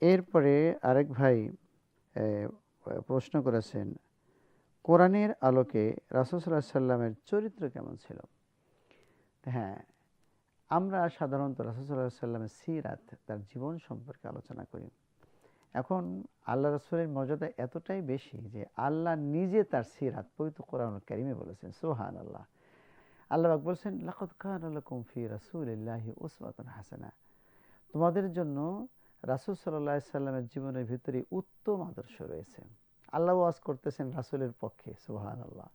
এরপরে আরেক ভাই প্রশ্ন করেছেন, কোরআনের আলোকে রাসুসাল্লাহ সাল্লামের চরিত্র কেমন ছিল? হ্যাঁ আমরা সাধারণত রাসুসাল্লাহ সাল্লামের সিরাত, তার জীবন সম্পর্কে আলোচনা করি। এখন আল্লাহ রসুলের মর্যাদা এতটাই বেশি যে আল্লাহ নিজে তার সিরাত, পবিত্র কোরআন কারিমে বলেছেন সোহান আল্লাহ আল্লাহ বলছেন লাকত খান আল্লাকুম ফি রাসূলিল্লাহি উসওয়াতুন হাসানা। তোমাদের জন্য রাসূল আলাইহি সাল্লামের জীবনের ভিতরে উত্তম আদর্শ রয়েছে। আল্লাহ ওয়াজ করতেছেন রাসূলের পক্ষে, সুবহানাল্লাহ।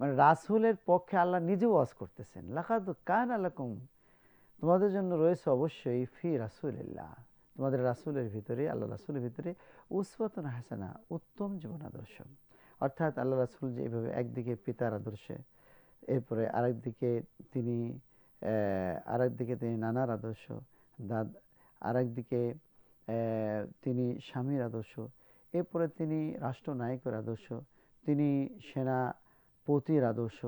মানে রাসূলের পক্ষে আল্লাহ নিজে ওয়াজ করতেছেন। লাকাদ কান আলাকুম তোমাদের জন্য রয়েছে অবশ্যই ফি রাসূলিল্লাহ। তোমাদের রাসূলের ভিতরে, আল্লাহ রাসূলের ভিতরে উসওয়াতুন হাসানা, উত্তম জীবন আদর্শ। অর্থাৎ আল্লাহ রাসূল যে এইভাবে একদিকে পিতার আদর্শে, এরপরে আরেকদিকে তিনি আরেকদিকে তিনি নানার আদর্শ, দাদ, আরেকদিকে তিনি স্বামীর আদর্শ। এরপরে তিনি রাষ্ট্রনায়কের আদর্শ, তিনি সেনাপতির আদর্শ।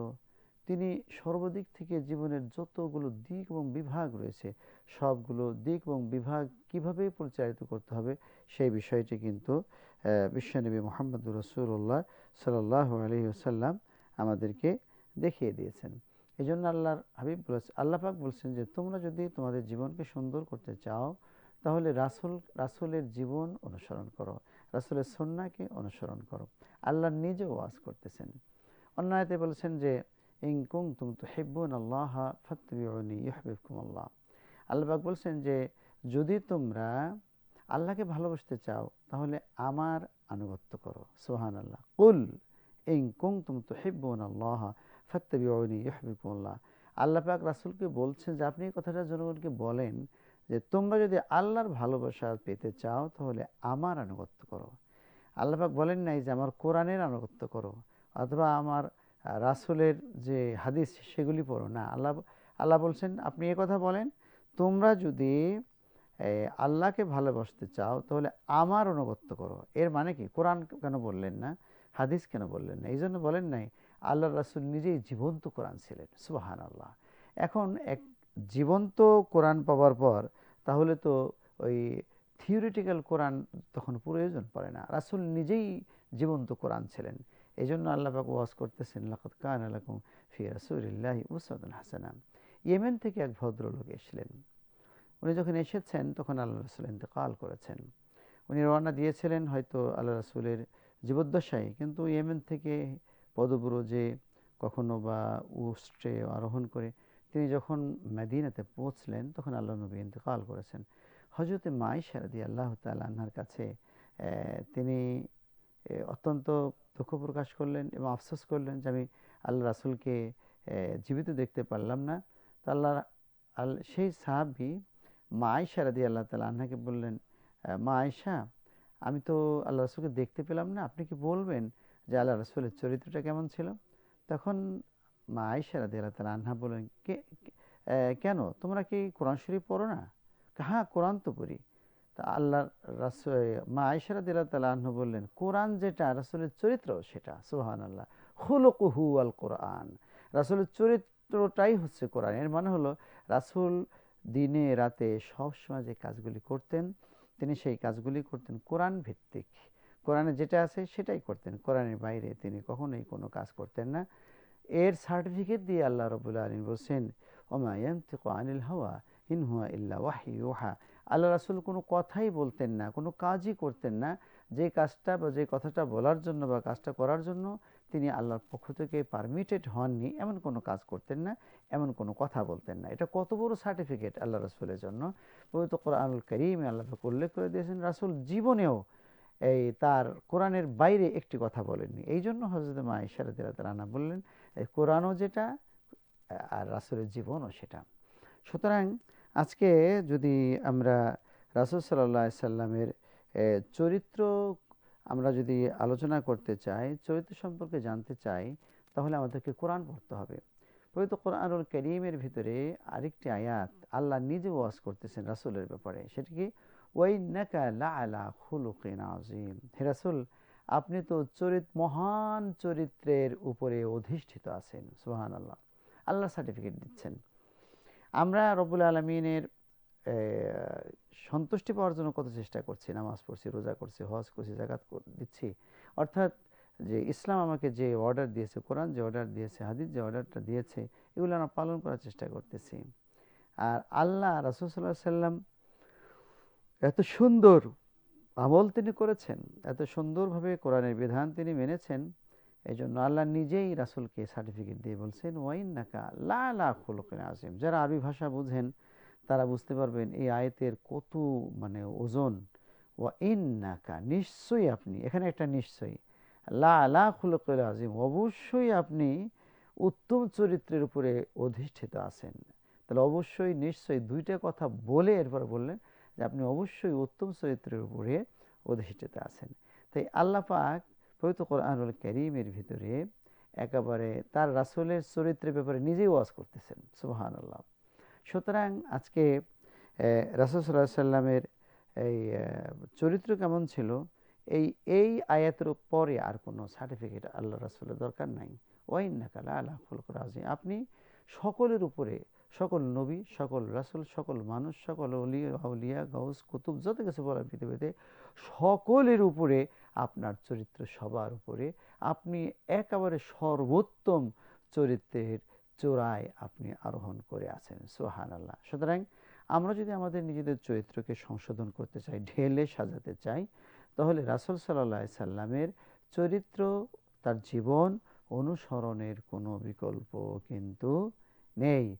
তিনি সর্বদিক থেকে জীবনের যতগুলো দিক এবং বিভাগ রয়েছে, সবগুলো দিক এবং বিভাগ কীভাবে পরিচালিত করতে হবে সেই বিষয়টি কিন্তু বিশ্বনবী মোহাম্মদুর রসুল্লাহ সাল্লাহ আলহি আসাল্লাম আমাদেরকে দেখিয়ে দিয়েছেন। এই জন্য আল্লাহর হাবিব বলেছে, আল্লাহ পাক বলছেন যে, তোমরা যদি তোমাদের জীবনকে সুন্দর করতে চাও তাহলে রাসূল, রাসূলের জীবন অনুসরণ করো। রাসূলের সন্নাকে অনুসরণ করো। আল্লাহ নিজে ওয়াজ করতেছেন। অন্যায়তে বলেছেন যে ইং কুং তুম তো হেব্বুন আল্লাহ ইউহিব্বুকুম আল্লাহ আল্লাহ পাক বলছেন যে, যদি তোমরা আল্লাহকে ভালোবাসতে চাও, তাহলে আমার আনুগত্য করো। সোহান আল্লাহ কুল ইং কুং তুম তো হেব্বুন আল্লাহ ইউহিব্বুকুম আল্লাহ আল্লাহ পাক রাসূলকে বলছেন যে, আপনি এই কথাটা জনগণকে বলেন যে তোমরা যদি আল্লাহর ভালোবাসা পেতে চাও, তাহলে আমার আনুগত্য করো। আল্লাহ পাক বলেন নাই যে আমার কোরআনের আনুগত্য করো, অথবা আমার রাসূলের যে হাদিস, সেগুলি পড়ো। না, আল্লাহ আল্লাহ বলছেন, আপনি এ কথা বলেন, তোমরা যদি আল্লাহকে ভালোবাসতে চাও, তাহলে আমার অনুগত্য করো। এর মানে কি? কোরআন কেন বললেন না? হাদিস কেন বললেন না? এই জন্য বলেন নাই আল্লাহ রাসূল নিজেই জীবন্ত কোরআন ছিলেন। সুবাহান আল্লাহ এখন এক জীবন্ত কোরআন পাওয়ার পর, তাহলে তো ওই থিওরিটিক্যাল কোরআন তখন প্রয়োজন পড়ে না। রাসুল নিজেই জীবন্ত কোরআন ছিলেন। এই জন্য আল্লাহ পাক ওয়াজ করতেছেন লাকত কান আলাকুম ফি রাসূলিল্লাহি উসওয়াতুন হাসানা। ইয়েমেন থেকে এক ভদ্রলোক এসেছিলেন। উনি যখন এসেছেন, তখন আল্লাহ রাসূল ইন্তেকাল করেছেন। উনি রওনা দিয়েছিলেন হয়তো আল্লাহ রাসূলের জীবদ্দশায়, কিন্তু ইয়েমেন থেকে পদব্রজে কখনো বা উষ্ট্রে আরোহণ করে তিনি যখন মদিনাতে পৌঁছলেন, তখন আল্লাহ নবী ইন্তেকাল করেছেন। হজরতে মাইশা রাদি আল্লাহ তাআলা আনহার কাছে তিনি অত্যন্ত দুঃখ প্রকাশ করলেন এবং আফসোস করলেন যে আমি আল্লাহ রাসুলকে জীবিত দেখতে পারলাম না। তো আল্লাহ আল, সেই সাহাবি মা আয়সা রাদি আল্লাহ তালা আহ্নাকে বললেন মা আয়সা আমি তো আল্লাহ রসুলকে দেখতে পেলাম না। আপনি কি বলবেন যে আল্লাহ রসুলের চরিত্রটা কেমন ছিল? তখন মা আয়সা রাদি আল্লাহ তালা আন্না বললেন কে কেন? তোমরা কি কোরআন শরীফ পড়ো না? হ্যাঁ কোরআন তো পড়ি। তা আল্লাহ রাসূল মা আয়সা রাদি আল্লাহ তালা আন্না বললেন, কোরআন যেটা রাসূলের চরিত্র, সেটা সুহান আল্লাহ হুলকুহু আল কোরআন। রাসূলের চরিত্রটাই হচ্ছে কোরআন। এর মানে হলো, রাসূল দিনে, রাতে সবসময় যে কাজগুলি করতেন, তিনি সেই কাজগুলি করতেন কোরআন ভিত্তিক। কোরআনে যেটা আছে সেটাই করতেন। কোরআনের বাইরে তিনি কখনোই কোনো কাজ করতেন না। এর সার্টিফিকেট দিয়ে আল্লাহ রবুল্লা আলম বলছেন, ওমা ইয়ান্তিকু আনিল হাওয়া, ইন হুয়া ইল্লা ওয়াহি আল্লাহ রাসূল কোনো কথাই বলতেন না, কোনো কাজই করতেন না। যে কাজটা বা যে কথাটা বলার জন্য বা কাজটা করার জন্য তিনি আল্লাহর পক্ষ থেকে পারমিটেড হননি, এমন কোনো কাজ করতেন না, এমন কোনো কথা বলতেন না। এটা কত বড় সার্টিফিকেট আল্লাহ রাসূলের জন্য। পবিত্র কোরআনুল করিমে আল্লাহ উল্লেখ করে দিয়েছেন, রাসুল জীবনেও এই তার কোরআনের বাইরে একটি কথা বলেননি। এই জন্য হজরত মা ইশারত রানা বললেন কোরআনও যেটা, আর রাসূলের জীবনও সেটা। সুতরাং আজকে যদি আমরা রাসূল আলাইহি সাল্লামের চরিত্র আমরা যদি আলোচনা করতে চাই, চরিত্র সম্পর্কে জানতে চাই, তাহলে আমাদেরকে কোরআন পড়তে হবে। পবিত্র কোরআনুল করিমের ভিতরে আরেকটি আয়াত আল্লাহ নিজে ওয়াজ করতেছেন রাসুলের ব্যাপারে। সেটা কি? ওয়াইন্নাকা লাআলা খুলুকিন আযীম। হে রাসূল আপনি তো চরিত, মহান চরিত্রের উপরে অধিষ্ঠিত আছেন, সুবহানাল্লাহ। আল্লাহ আল্লাহ সার্টিফিকেট দিচ্ছেন। আমরা রবুল আলমিনের সন্তুষ্টি পাওয়ার জন্য কত চেষ্টা করছি, নামাজ পড়ছি, রোজা করছি, হজ করছি জাকাত দিচ্ছি। অর্থাৎ যে ইসলাম আমাকে যে অর্ডার দিয়েছে, কোরআন যে অর্ডার দিয়েছে, হাদিস যে অর্ডারটা দিয়েছে, এগুলো আমরা পালন করার চেষ্টা করতেছি। আর আল্লাহ রাসূল আলাইহি সাল্লাম এত সুন্দর আমল তিনি করেছেন, এত সুন্দরভাবে কোরআনের বিধান তিনি মেনেছেন এই জন্য আল্লাহ নিজেই রাসূলকে সার্টিফিকেট দিয়ে বলছেন ওয়াইন নাকা লা আজিম যারা আরবি ভাষা বুঝেন, তারা বুঝতে পারবেন এই আয়তের কত মানে ওজন। ওয়া ইন নাকা নিশ্চয়ই আপনি, এখানে একটা নিশ্চয়ই, লা লা খুলুকিল আজিম অবশ্যই আপনি উত্তম চরিত্রের উপরে অধিষ্ঠিত আছেন। তাহলে অবশ্যই নিশ্চয়ই দুইটা কথা বলে এরপর বললেন যে আপনি অবশ্যই উত্তম চরিত্রের উপরে অধিষ্ঠিত আছেন। তাই আল্লাহ পাক পবিত্র কোরআনুল করিমের ভিতরে একেবারে তার রাসূলের চরিত্রের ব্যাপারে নিজেই ওয়াজ করতেছেন সুবহান আল্লাহ সুতরাং আজকে রাসুল সাল্লাহ সাল্লামের এই চরিত্র কেমন ছিল? এই এই আয়াতের পরে আর কোনো সার্টিফিকেট আল্লাহ রাসুলের দরকার নাই। ওয়াইন নাকালা আল্লাহ আজিম আপনি সকলের উপরে সকল নবী, সকল রাসূল, সকল মানুষ, সকল অলিয়া, আউলিয়া কুতুব, যত কিছু বলার পৃথিবীতে, সকলের উপরে আপনার চরিত্র সবার উপরে, আপনি একেবারে সর্বোত্তম চরিত্রের চূড়ায় আপনি আরোহণ করে আছেন। সোহান আল্লাহ সুতরাং আমরা যদি আমাদের নিজেদের চরিত্রকে সংশোধন করতে চাই, ঢেলে সাজাতে চাই, তাহলে রাসূল সাল্লাহ সাল্লামের চরিত্র, তার জীবন অনুসরণের কোনো বিকল্প কিন্তু নেই।